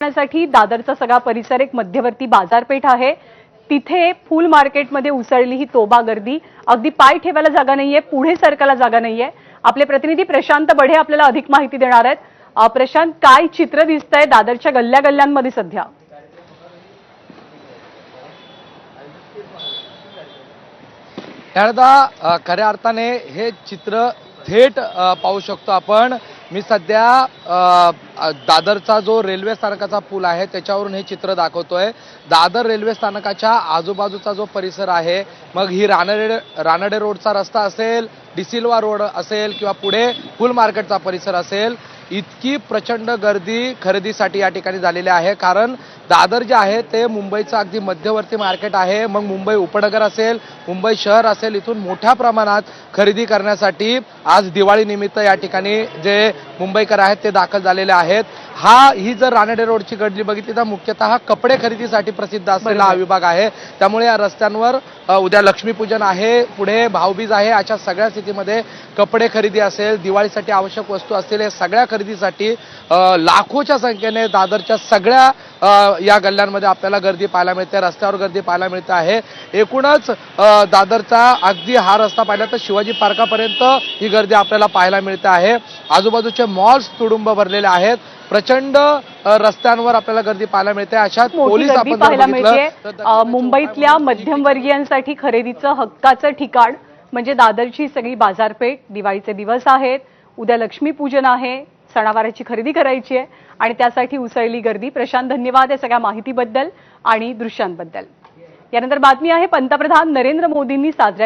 करण्यासाठी दादरचा सगळा परिसर एक मध्यवर्ती बाजारपेठ आहे. तिथे फुल मार्केटमध्ये उसळली ही तोबा गर्दी. अगदी पाय ठेवायला जागा नाहीये पुढे सरकायला जागा नाहीये. आपले प्रतिनिधी प्रशांत बढे आपल्याला अधिक माहिती देणार आहेत. प्रशांत काय चित्र दिसतंय दादरच्या गल्ल्या गल्ल्यांमध्ये सध्या खऱ्या अर्थाने हे चित्र थेट पाहू शकतो आपण. मी सध्या दादरचा जो रेल्वे स्थानकाचा पूल आहे त्याच्यावरून हे चित्र दाखवतोय. दादर रेल्वे स्थानकाच्या आजूबाजूचा जो परिसर आहे मग ही रानडे रानडे रोडचा रस्ता असेल डिसिल्वा रोड असेल किंवा पुढे फुल मार्केटचा परिसर असेल इतकी प्रचंड गर्दी खरेदीसाठी या ठिकाणी झालेली आहे. कारण दादर जे आहे ते मुंबईचं अगदी मध्यवर्ती मार्केट आहे. मग मुंबई उपनगर असेल मुंबई शहर असेल इथून मोठ्या प्रमाणात खरेदी करण्यासाठी आज दिवाळी निमित्त या ठिकाणी जे मुंबईकर आहेत ते दाखल झालेले आहेत. हा ही जर रानडे रोडची गर्दी बघितली तर मुख्यतः कपडे खरेदीसाठी प्रसिद्ध असलेला हा विभाग आहे. त्यामुळे या रस्त्यांवर उद्या लक्ष्मीपूजन आहे पुढे भाऊबीज आहे अशा सगळ्या स्थितीमध्ये कपडे खरेदी असेल दिवाळीसाठी आवश्यक वस्तू असतील या सगळ्या खरेदीसाठी लाखोच्या संख्येने दादरच्या सगळ्या या गल्ल्यांमध्ये आपल्याला गर्दी पाहायला मिळते रस्त्यावर गर्दी पाहायला मिळते आहे. एकूणच दादरचा अगदी हा रस्ता पाहिला तर शिवाजी पार्कापर्यंत ही गर्दी आपल्याला पाहायला मिळते आहे. आजूबाजूचे मॉल्स तुडुंब भरलेले आहेत. प्रचंड रस्त्यांवर आपल्याला गर्दी पाहायला मिळते. अशात पोलीस पाहायला मिळते. मुंबईतल्या मध्यमवर्गीयांसाठी खरेदीचं हक्काचं ठिकाण म्हणजे दादरची सगळी बाजारपेठ. दिवाळीचे दिवस आहेत. उद्या लक्ष्मीपूजन आहे. सणावाराची खरेदी करायची आहे. आणि त्यासाठी उसळली गर्दी. प्रशांत धन्यवाद या सगळ्या माहितीबद्दल आणि दृश्यांबद्दल. यानंतर बातमी आहे पंतप्रधान नरेंद्र मोदींनी साजऱ्या